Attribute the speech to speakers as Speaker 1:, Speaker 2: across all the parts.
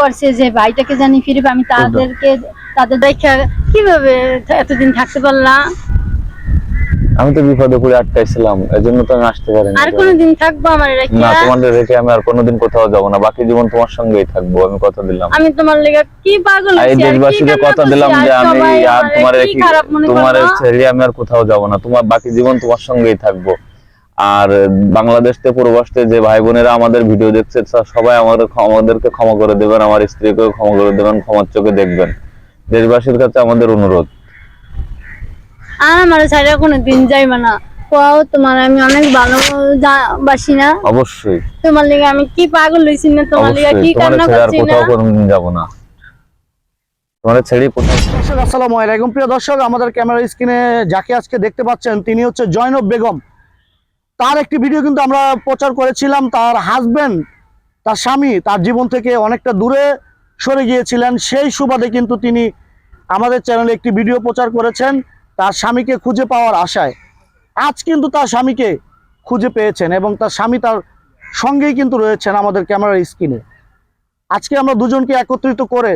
Speaker 1: করছে যে ভাইটাকে জানি ফিরবে আমি তাদেরকে তাদের দেখা কীভাবে এতদিন থাকতে পারলাম?
Speaker 2: আমি তো বিপদে পড়ে আটকাইছিলাম এজন্য তো আমি আসতে পারিনি
Speaker 1: আর কোনোদিন থাকব আমার রেখে?
Speaker 2: না তোমাদের রেখে আমি আর কোনোদিন কোথাও যাব না বাকি জীবন তোমার সঙ্গেই থাকব আমি কথা দিলাম।
Speaker 1: আমি তোমার লেগে কি পাগল
Speaker 2: এই দেশবাসীকে কথা দিলাম যে আমি আর তোমার
Speaker 1: মনে
Speaker 2: তোমার? ছেড়ে আমি আর কোথাও যাব না তোমার বাকি জীবন তোমার সঙ্গেই থাকব। আর বাংলাদেশ থেকে পূর্বাসতে যে ভাই বোনেরা আমাদের ভিডিও দেখছে সবাই আমাদের আমাদেরকে ক্ষমা করে দেবেন আমার স্ত্রীকেও ক্ষমা করে দেবেন ক্ষমার চোখে দেখবেন। দেশবাসীর কাছে আমাদের অনুরোধ।
Speaker 1: আর আমার ছাড়া কোনো দিন যাইবে না। কোয়াও তোমার আমি অনেক ভালো যা- বাসি না।
Speaker 2: অবশ্যই।
Speaker 1: তোমার লেগে আমি কি পাগল হইছি না তোমার লেগে কি কান্না করছি না?
Speaker 2: কোথাও কোনোদিন যাব না। তোমার ছেড়ে কোথাও
Speaker 3: দর্শক আসসালামু আলাইকুম। প্রিয় দর্শক আমাদের ক্যামেরা স্ক্রিনে যাকে আজকে দেখতে পাচ্ছেন তিনি হচ্ছে জয়নব বেগম। তার একটি ভিডিও কিন্তু আমরা প্রচার করেছিলাম। তার হাজবেন্ড তার স্বামী তার জীবন থেকে অনেকটা দূরে সরে গিয়েছিলেন। সেই সুবাদে কিন্তু তিনি আমাদের চ্যানেলে একটি ভিডিও প্রচার করেছেন তার স্বামীকে খুঁজে পাওয়ার আশায়। আজ কিন্তু তার স্বামীকে খুঁজে পেয়েছেন এবং তার স্বামী তার সঙ্গেই কিন্তু রয়েছেন আমাদের ক্যামেরার স্ক্রিনে আজকে আমরা দুজনকে একত্রিত করে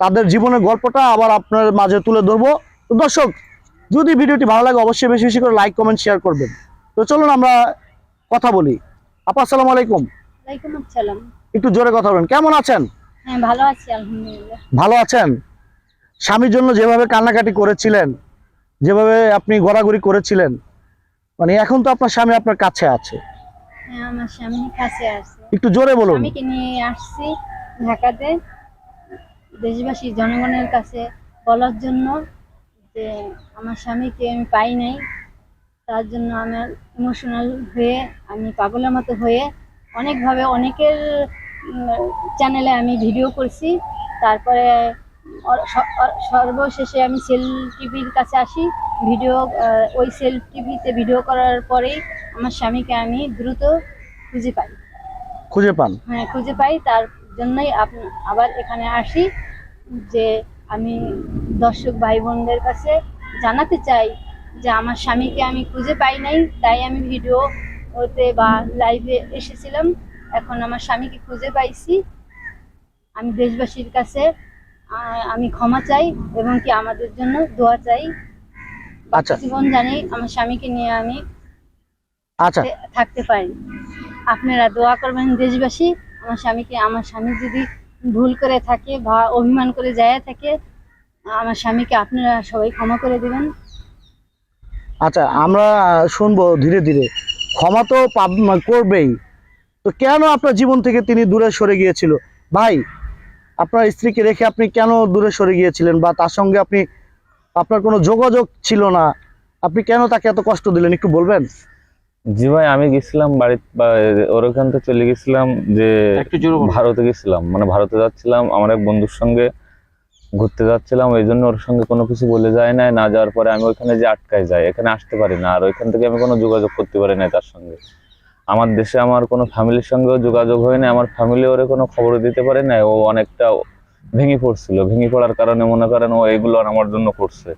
Speaker 3: তাদের জীবনের গল্পটা আবার আপনার মাঝে তুলে ধরবো। দর্শক, যদি ভিডিওটি ভালো লাগে, অবশ্যই বেশি বেশি করে লাইক কমেন্ট শেয়ার করবেন। তো চলুন আমরা কথা বলি। আপা আসসালামু আলাইকুম। একটু জোরে কথা বলেন। কেমন আছেন?
Speaker 1: হ্যাঁ ভালো আছি আলহামদুলিল্লাহ।
Speaker 3: ভালো আছেন? স্বামীর জন্য যেভাবে কান্নাকাটি করেছিলেন যেভাবে আপনি গড়াগড়ি করেছিলেন মানে এখন তো আপনার স্বামী আপনার কাছে আছে।
Speaker 1: হ্যাঁ আমার স্বামী কাছে আছে।
Speaker 3: একটু জোরে বলুন।
Speaker 1: স্বামীকে নিয়ে আসছি ঢাকাতে। দেশবাসী জনগণের কাছে বলার জন্য যে আমার স্বামীকে আমি পাই নাই। তার জন্য আমার ইমোশনাল হয়ে আমি পাগলের মতো হয়ে অনেকভাবে অনেকের চ্যানেলে আমি ভিডিও করছি। তারপরে সর্বশেষে আমি সেল টিভির কাছে আসি। ভিডিও ওই সেল টিভিতে ভিডিও করার পরেই আমার স্বামীকে আমি দ্রুত খুঁজে পাই।
Speaker 3: খুঁজে পান?
Speaker 1: হ্যাঁ খুঁজে পাই। তার জন্যই আবার এখানে আসি যে আমি দর্শক ভাই বোনদের কাছে জানাতে চাই যে আমার স্বামীকে আমি খুঁজে পাই নাই তাই আমি ভিডিও ওতে বা লাইভে এসেছিলাম। এখন আমার স্বামীকে খুঁজে পাইছি। আমি দেশবাসীর কাছে আমি ক্ষমা চাই এবং কি আমাদের জন্য দোয়া চাই।
Speaker 3: আচ্ছা।
Speaker 1: জীবন জানি আমার স্বামীকে নিয়ে আমি
Speaker 3: আচ্ছা।
Speaker 1: থাকতে- থাকতে পারি। আপনারা দোয়া করবেন দেশবাসী আমার স্বামীকে আমার স্বামী যদি ভুল করে থাকে বা অভিমান করে যায় থাকে আমার স্বামীকে আপনারা সবাই ক্ষমা করে দিবেন।
Speaker 3: আচ্ছা আমরা শুনব ধীরে ধীরে। ক্ষমা তো পাব- করবেই। তো কেন আপনার জীবন থেকে তিনি দূরে সরে গিয়েছিল? ভাই আপনার স্ত্রীকে রেখে আপনি কেন দূরে সরে গিয়েছিলেন? বা তার সঙ্গে আপনি আপনার কোনো যোগাযোগ ছিল না। আপনি কেন তাকে এত কষ্ট দিলেন? একটু বলবেন?
Speaker 2: জি ভাই আমি গেছিলাম বাড়ি ওর ওখান থেকে চলে গেছিলাম যে ভারতে গেছিলাম। মানে ভারতে যাচ্ছিলাম আমার এক বন্ধুর সঙ্গে। ঘুরতে যাচ্ছিলাম, ওই জন্য ওর সঙ্গে কোনো কিছু বলে যায় না না যাওয়ার পরে আমি ওইখানে যে আটকায় যাই, এখানে আসতে পারি না। আর ওইখান থেকে আমি কোনো যোগাযোগ করতে পারি না তার সঙ্গে। আমার দেশে আমার কোনো ফ্যামিলির সঙ্গেও যোগাযোগ হয় না আমার ফ্যামিলি ওরে কোনো খবর দিতে পারে না ও অনেকটা ভেঙে পড়ছিল। ভেঙে পড়ার কারণে মনে করেন ও এগুলো আমার জন্য করছে।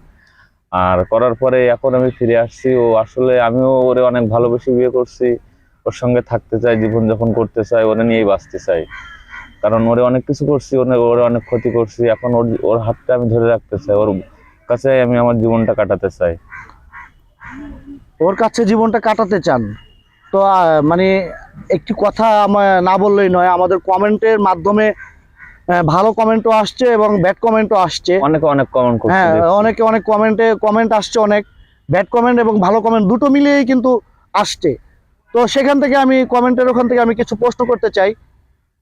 Speaker 2: আর করার পরে এখন আমি ফিরে আসছি। ও আসলে আমিও ওরে অনেক ভালোবেসে বিয়ে করছি। ওর সঙ্গে থাকতে চাই জীবন যাপন করতে চাই, ওরে নিয়েই বাঁচতে চাই। কারণ ওরে অনেক কিছু করছি ওরে ওরে অনেক ক্ষতি করছি। এখন ওর ওর হাতটা আমি ধরে রাখতে চাই ওর কাছে আমি আমার জীবনটা কাটাতে চাই।
Speaker 3: ওর কাছে জীবনটা কাটাতে চান? তো মানে একটি কথা আমার না বললেই নয় আমাদের কমেন্টের মাধ্যমে ভালো কমেন্টও আসছে এবং ব্যাড কমেন্টও আসছে।
Speaker 2: অনেকে অনেক কমেন্ট করছে
Speaker 3: হ্যাঁ অনেকে অনেক কমেন্টে কমেন্ট আসছে অনেক। ব্যাড কমেন্ট এবং ভালো কমেন্ট দুটো মিলিয়েই কিন্তু আসছে। তো সেখান থেকে আমি কমেন্টের ওখান থেকে আমি কিছু প্রশ্ন করতে চাই।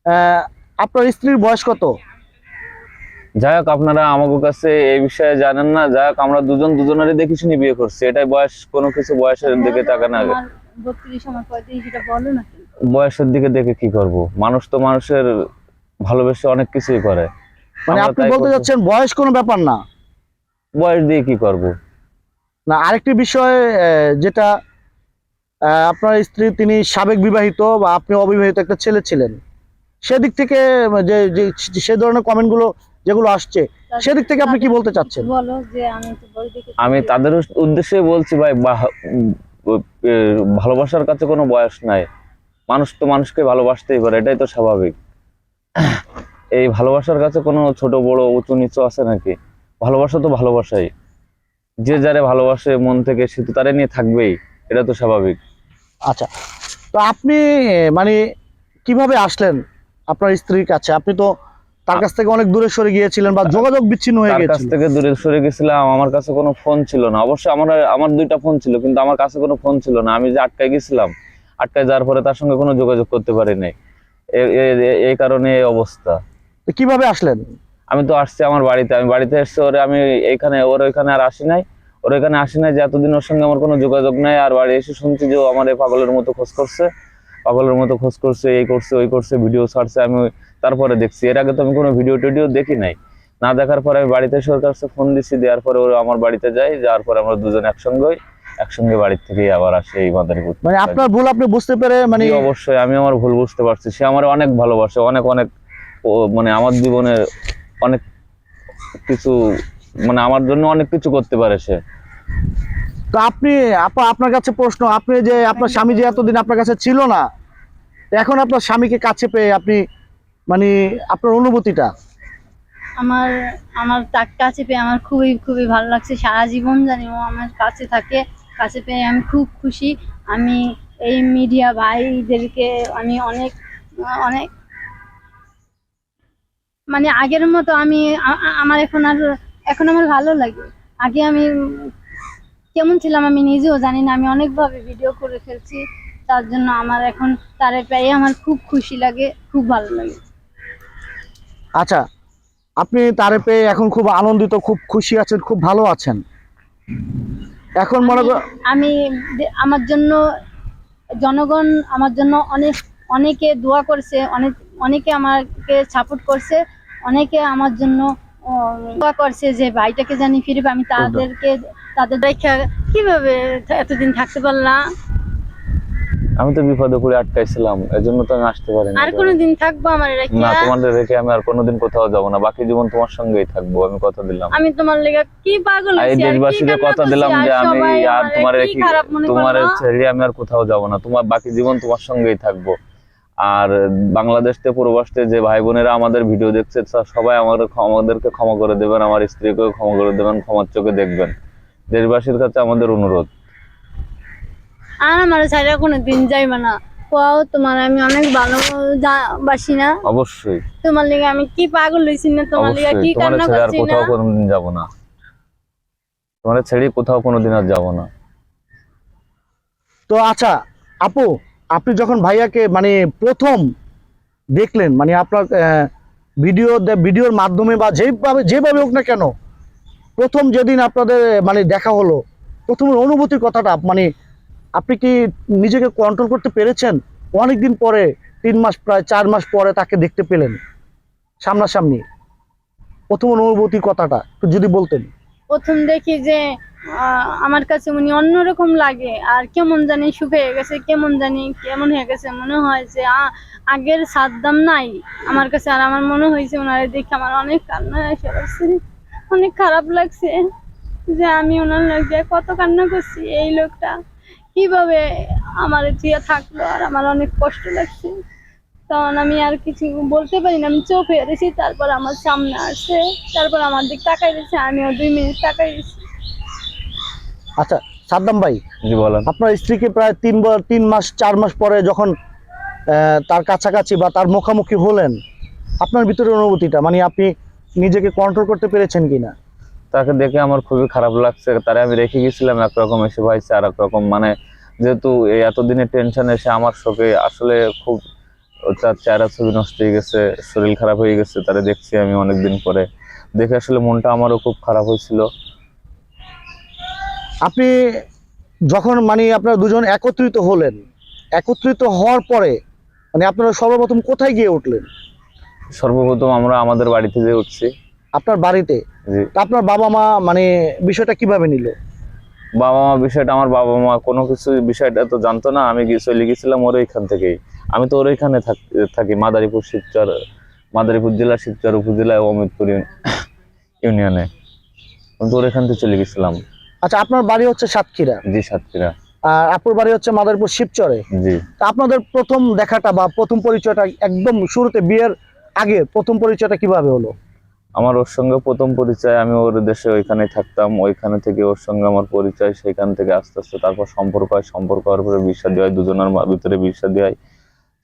Speaker 3: আহ, আপনার স্ত্রীর বয়স কত?
Speaker 2: যাই হোক আপনারা আমাদের কাছে এই বিষয়ে জানেন না। যাই হোক আমরা দুজন দুজনেরই দেখে শুনে বিয়ে করছি। এটাই বয়স কোনো কিছু বয়সের দিকে
Speaker 1: বলো না
Speaker 2: বয়সের দিকে দেখে কি করব? মানুষ তো মানুষের ভালোবেসে অনেক কিছুই করে।
Speaker 3: মানে আপনি বলতে। যাচ্ছেন বয়স কোনো ব্যাপার না।
Speaker 2: বয়স দিয়ে কি করব?
Speaker 3: না আরেকটি বিষয় আহ, যেটা আপনার স্ত্রী তিনি সাবেক বিবাহিত বা আপনি অবিবাহিত একটা ছেলে ছিলেন। সেদিক থেকে যে যে সে ধরনের কমেন্টগুলো যেগুলো আসছে সেদিক থেকে আপনি কি বলতে চাচ্ছেন?
Speaker 1: আমি
Speaker 2: তাদের উদ্দেশ্যে বলছি ভাই ভালোবাসার কাছে কোনো বয়স নাই। মানুষ তো মানুষকে ভালোবাসতেই পারে এটাই তো স্বাভাবিক। এই ভালোবাসার কাছে কোনো ছোট বড় উঁচু নিচু আছে নাকি? ভালোবাসা তো ভালোবাসাই। যে যারে ভালোবাসে মন থেকে সে তো তারে নিয়ে থাকবেই এটা তো স্বাভাবিক।
Speaker 3: আচ্ছা তো আপনি মানে কীভাবে আসলেন? আপনার স্ত্রীর কাছে। আপনি তো তার কাছ থেকে অনেক দূরে সরে গিয়েছিলেন বা যোগাযোগ বিচ্ছিন্ন হয়ে
Speaker 2: তার কাছ থেকে দূরে সরে গেছিলাম আমার কাছে কোনো ফোন ছিল না। অবশ্যই আমার আমার দুইটা ফোন ছিল কিন্তু আমার কাছে কোনো ফোন ছিল না। আমি যে আটকায় গেছিলাম আটকায় যাওয়ার পরে তার সঙ্গে কোনো যোগাযোগ করতে পারি নাই। এই কারণে এই অবস্থা।
Speaker 3: কীভাবে আসলেন?
Speaker 2: আমি তো আসছি আমার বাড়িতে। আমি বাড়িতে এসছি ওরে আমি এইখানে ওর ওইখানে আর আসি নাই। ওর ওইখানে আসি নাই যে এতদিন ওর সঙ্গে আমার কোনো যোগাযোগ নাই। আর বাড়ি এসে শুনছি যে ও আমার এই পাগলের মতো খোঁজ করছে। পাগলের মতো খোঁজ করছে এই করছে ওই করছে ভিডিও ছাড়ছে আমি তারপরে দেখছি। এর আগে তো আমি কোনো ভিডিও টিডিও দেখি নাই। না দেখার পরে আমি বাড়িতে কাছে ফোন দিচ্ছি দেওয়ার পরে ওর আমার বাড়িতে যাই যাওয়ার পরে আমরা দুজন একসঙ্গে একসঙ্গে বাড়ির থেকে আবার আসে এই মাদারীপুর।
Speaker 3: মানে আপনার ভুল আপনি বুঝতে পেরে মানে
Speaker 2: অবশ্যই আমি আমার ভুল বুঝতে পারছি। সে আমার অনেক ভালোবাসে অনেক অনেক মানে আমার জীবনের অনেক কিছু মানে আমার জন্য অনেক কিছু করতে পারে সে।
Speaker 3: তো আপনি আপা আপনার কাছে প্রশ্ন আপনি যে আপনার স্বামী যে এতদিন আপনার কাছে ছিল না এখন আপনার স্বামীকে কাছে পেয়ে আপনি মানে আপনার অনুভূতিটা?
Speaker 1: আমার আমার তার কাছে পেয়ে আমার খুবই খুবই ভালো লাগছে। সারা জীবন জানি ও আমার কাছে থাকে কাছে পেয়ে আমি খুব খুশি। আমি এই মিডিয়া ভাইদেরকে আমি অনেক অনেক মানে আগের মতো আমি আমার এখন আর এখন আমার ভালো লাগে। আগে আমি কেমন ছিলাম আমি নিজেও জানি না আমি অনেকভাবে ভিডিও করে ফেলছি তার জন্য আমার এখন তারে পেয়ে আমার খুব খুশি লাগে খুব ভালো লাগে
Speaker 3: আচ্ছা আপনি তারে পেয়ে এখন খুব আনন্দিত খুব খুশি আছেন খুব ভালো আছেন এখন মনে
Speaker 1: আমি আমার জন্য জনগণ আমার জন্য অনেক অনেকে দোয়া করছে অনেক অনেকে আমাকে সাপোর্ট করছে অনেকে আমার জন্য দোয়া করছে যে ভাইটাকে জানি ফিরে পাই। আমি তাদেরকে তাদের দেখা কীভাবে এতদিন থাকতে পারলাম?
Speaker 2: আমি তো বিপদে পড়ে আটকাইছিলাম এজন্য তো আমি আসতে পারি
Speaker 1: আর কোনোদিন থাকব আমার রেখে?
Speaker 2: না তোমাদের রেখে আমি আর কোনোদিন কোথাও যাব না বাকি জীবন তোমার সঙ্গেই থাকব আমি কথা দিলাম।
Speaker 1: আমি তোমার লেগে কি পাগল
Speaker 2: এই
Speaker 1: হইছি কি
Speaker 2: দেশবাসীকে কথা দিলাম যে আমি আর তোমার
Speaker 1: কি
Speaker 2: তোমার? ছেড়ে আমি আর কোথাও যাব না তোমার বাকি জীবন তোমার সঙ্গেই থাকব। আর বাংলাদেশ থেকে প্রবাস যে ভাই বোনেরা আমাদের ভিডিও দেখছে সবাই আমাদের আমাদেরকে ক্ষমা করে দেবেন আমার স্ত্রীকেও ক্ষমা করে দেবেন ক্ষমার চোখে দেখবেন। দেশবাসীর কাছে আমাদের অনুরোধ।
Speaker 1: আর আমার ছাড়া কোনো দিন যাইবে না। কোয়াও তোমার আমি অনেক ভালোবাসি না।
Speaker 2: অবশ্যই।
Speaker 1: তোমার লেগে আমি কি পাগল হয়েছি না তোমার লেগে কি কান্না
Speaker 2: ছেড়ে
Speaker 1: করছি না।
Speaker 2: কোথাও কোনোদিন যাব না। তোমার ছেড়ে কোথাও কোনোদিন আর যাব না।
Speaker 3: তো আচ্ছা আপু আপনি যখন ভাইয়াকে মানে প্রথম দেখলেন মানে আপনার আহ, ভিডিও ভিডিওর মাধ্যমে বা যেভাবে যেভাবে হোক না কেন প্রথম যেদিন আপনাদের মানে দেখা হলো, প্রথম অনুভূতির কথাটা মানে আপনি কি নিজেকে কন্ট্রোল করতে পেরেছেন? অনেকদিন পরে, তিন মাস প্রায়, চার মাস পরে তাকে দেখতে পেলেন, সামনাসামনি। প্রথম অনুভূতির কথাটা যদি বলতেন।
Speaker 1: প্রথম দেখি যে আমার কাছে উনি অন্যরকম লাগে, আর কেমন জানি শুকিয়ে গেছে, কেমন জানি কেমন হয়ে গেছে, মনে হয় যে আগের সাদ্দাম নাই। আমার কাছে আর আমার মনে হয়েছে ওনারে দেখে আমার অনেক কান্না এসে অনেক খারাপ লাগছে যে আমি ওনার লোকে কত কান্না করছি এই লোকটা কীভাবে আমার দিয়ে থাকল আর আমার অনেক কষ্ট লাগছে। তখন আমি আর কিছু বলতে পারি না আমি চোখ হেরেছি তারপর আমার সামনে আসে তারপর আমার দিক তাকাই দিয়েছে আমিও দুই মিনিট তাকাই দিয়েছি
Speaker 3: আচ্ছা সাদ্দাম ভাই
Speaker 2: জি বলেন।
Speaker 3: আপনার স্ত্রীকে প্রায় তিন বার তিন মাস চার মাস পরে যখন আহ, তার কাছাকাছি বা তার মুখামুখি হলেন আপনার ভিতরে অনুভূতিটা মানে আপনি নিজেকে কন্ট্রোল করতে পেরেছেন কিনা?
Speaker 2: তাকে দেখে আমার খুবই খারাপ লাগছে। তারে আমি রেখে গেছিলাম একরকম এসে ভাইছে আর একরকম মানে যেহেতু এই এতদিনের টেনশন এসে আমার শোকে আসলে খুব তার চেহারা ছবি নষ্ট হয়ে গেছে শরীর খারাপ হয়ে গেছে তারে দেখছি আমি অনেকদিন পরে। দেখে আসলে মনটা আমারও খুব খারাপ হয়েছিল।
Speaker 3: আপনি যখন মানে আপনারা দুজন একত্রিত হলেন একত্রিত হওয়ার পরে মানে আপনারা সর্বপ্রথম কোথায় গিয়ে উঠলেন?
Speaker 2: সর্বপ্রথম আমরা আমাদের বাড়িতে যে উঠছি।
Speaker 3: আপনার বাড়িতে? আপনার বাবা মা মানে বিষয়টা কীভাবে নিল?
Speaker 2: বাবা মা বিষয়টা আমার বাবা মা কোনো কিছু বিষয়টা তো জানতো না আমি চলে গেছিলাম ওর ওইখান থেকেই। আমি তো ওর ওইখানে থাকি মাদারীপুর শিবচর মাদারীপুর জেলা শিবচর উপজেলা অমিতপুর ইউনিয়নে। আমি তো ওর এখান থেকে চলে গেছিলাম।
Speaker 3: আচ্ছা আপনার বাড়ি হচ্ছে সাতক্ষীরা?
Speaker 2: জি সাতক্ষীরা।
Speaker 3: আর আপুর বাড়ি হচ্ছে মাদারীপুর শিবচরে?
Speaker 2: জি।
Speaker 3: তা আপনাদের প্রথম দেখাটা বা প্রথম পরিচয়টা একদম শুরুতে বিয়ের আগে প্রথম পরিচয়টা কীভাবে হলো?
Speaker 2: আমার ওর সঙ্গে প্রথম পরিচয় আমি ওর দেশে ওইখানেই থাকতাম। ওইখানে থেকে ওর সঙ্গে আমার পরিচয় সেখান থেকে আস্তে আস্তে তারপর সম্পর্ক হয়। সম্পর্ক হওয়ার পরে বিশ্বাদি হয় দুজনের ভিতরে বিশ্বাদি হয়।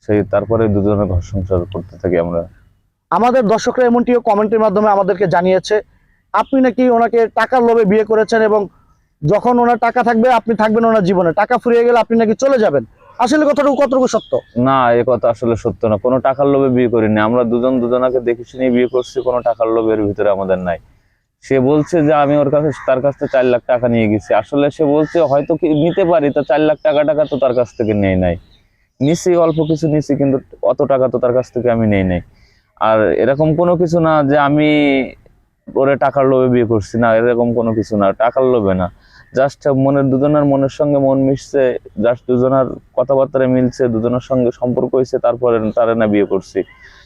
Speaker 2: সেই তারপরে দুজনের ঘর সংসার করতে থাকি আমরা।
Speaker 3: আমাদের দর্শকরা এমনটিও কমেন্টের মাধ্যমে আমাদেরকে জানিয়েছে আপনি নাকি ওনাকে টাকার লোভে বিয়ে করেছেন এবং যখন ওনার টাকা থাকবে আপনি থাকবেন ওনার জীবনে। টাকা ফুরিয়ে গেলে আপনি নাকি চলে যাবেন। আসলে কথাটুকু কতটুকু সত্য?
Speaker 2: না, এ কথা আসলে সত্য না। কোনো টাকার লোভে বিয়ে করিনি। আমরা দুজন দুজনাকে দেখে শুনে বিয়ে করছি, কোনো টাকার লোভের ভিতরে আমাদের নাই। সে বলছে যে আমি ওর কাছে, তার কাছ থেকে চার লাখ টাকা নিয়ে গেছি। আসলে সে বলছে, হয়তো কি নিতে পারি, তা চার লাখ টাকা টাকা তো তার কাছ থেকে নেই নাই। নিছি, অল্প কিছু নিছি, কিন্তু অত টাকা তো তার কাছ থেকে আমি নেই নাই। আর এরকম কোনো কিছু না যে আমি ওরে টাকার লোভে বিয়ে করছি। না, এরকম কোনো কিছু না। টাকার লোভে না। জাস্ট মনের দুজনের মনের সঙ্গে মন মিশছে জাস্ট দুজনের কথাবার্তা মিলছে দুজনের সঙ্গে সম্পর্ক হয়েছে তারপরে তারে না বিয়ে করছি।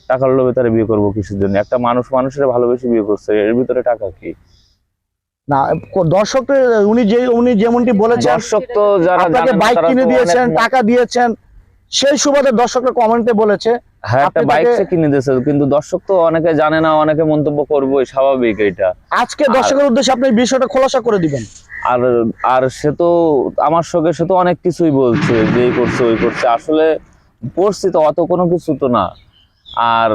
Speaker 2: টাকার লোভে তারে বিয়ে করব কিছুর জন্য একটা মানুষ মানুষের ভালোবেসে বিয়ে করছে এর ভিতরে টাকা কি?
Speaker 3: না দর্শক উনি যে উনি যেমনটি বলেছেন
Speaker 2: দর্শক তো যারা
Speaker 3: বাইক কিনে দিয়েছেন টাকা দিয়েছেন সেই সুবাদে দর্শকরা কমেন্টে বলেছে
Speaker 2: হ্যাঁ একটা বাইক সে কিনে দিয়েছে কিন্তু দর্শক তো অনেকে জানে না অনেকে মন্তব্য স্বাভাবিক এটা
Speaker 3: আজকে দর্শকের উদ্দেশ্যে আপনি বিষয়টা খোলাসা করে দিবেন।
Speaker 2: আর আর সে তো আমার সঙ্গে সে তো অনেক কিছুই বলছে যে এই করছে ওই করছে। আসলে পড়ছি তো অত কোনো কিছু তো না। আর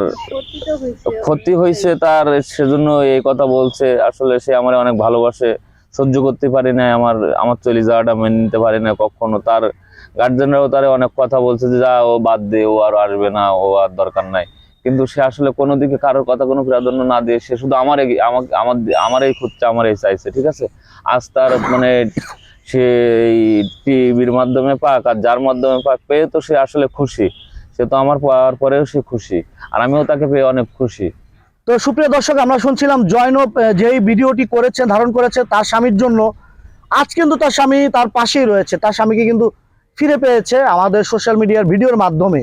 Speaker 1: ক্ষতি হয়েছে
Speaker 2: তার সেজন্য এই কথা বলছে। আসলে সে আমার অনেক ভালোবাসে। সহ্য করতে পারি না, আমার আমার চলে যাওয়াটা মেনে নিতে পারি না কখনো। তার গার্জেনরাও তারে অনেক কথা বলছে যে, যা, ও বাদ দে, ও আর আসবে না, ও আর দরকার নাই। কিন্তু সে আসলে কোনো দিকে কারোর কথা কোনো প্রাধান্য না দিয়ে, সে শুধু আমার, আমাকে, আমার আমার এই খুঁজছে আমার এই চাইছে, ঠিক আছে? আজ তার মানে সে এই টিভির মাধ্যমে পাক, আর যার মাধ্যমে পাক, পেয়ে তো সে আসলে খুশি। সে তো আমার পাওয়ার পরেও সে খুশি। আর আমিও তাকে পেয়ে অনেক খুশি।
Speaker 3: তো সুপ্রিয় দর্শক, আমরা শুনছিলাম জয়নব যেই ভিডিওটি করেছে ধারণ করেছে তার স্বামীর জন্য। আজ কিন্তু তার স্বামী তার পাশেই রয়েছে। তার স্বামীকে কিন্তু ফিরে পেয়েছে আমাদের সোশ্যাল মিডিয়ার ভিডিওর মাধ্যমে।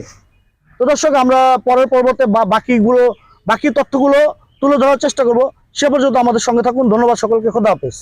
Speaker 3: তো দর্শক, আমরা পরের পর্বতে বাকিগুলো, বাকি তথ্যগুলো তুলে ধরার চেষ্টা করব। সে পর্যন্ত আমাদের সঙ্গে থাকুন। ধন্যবাদ সকলকে। খোদা হাফেজ।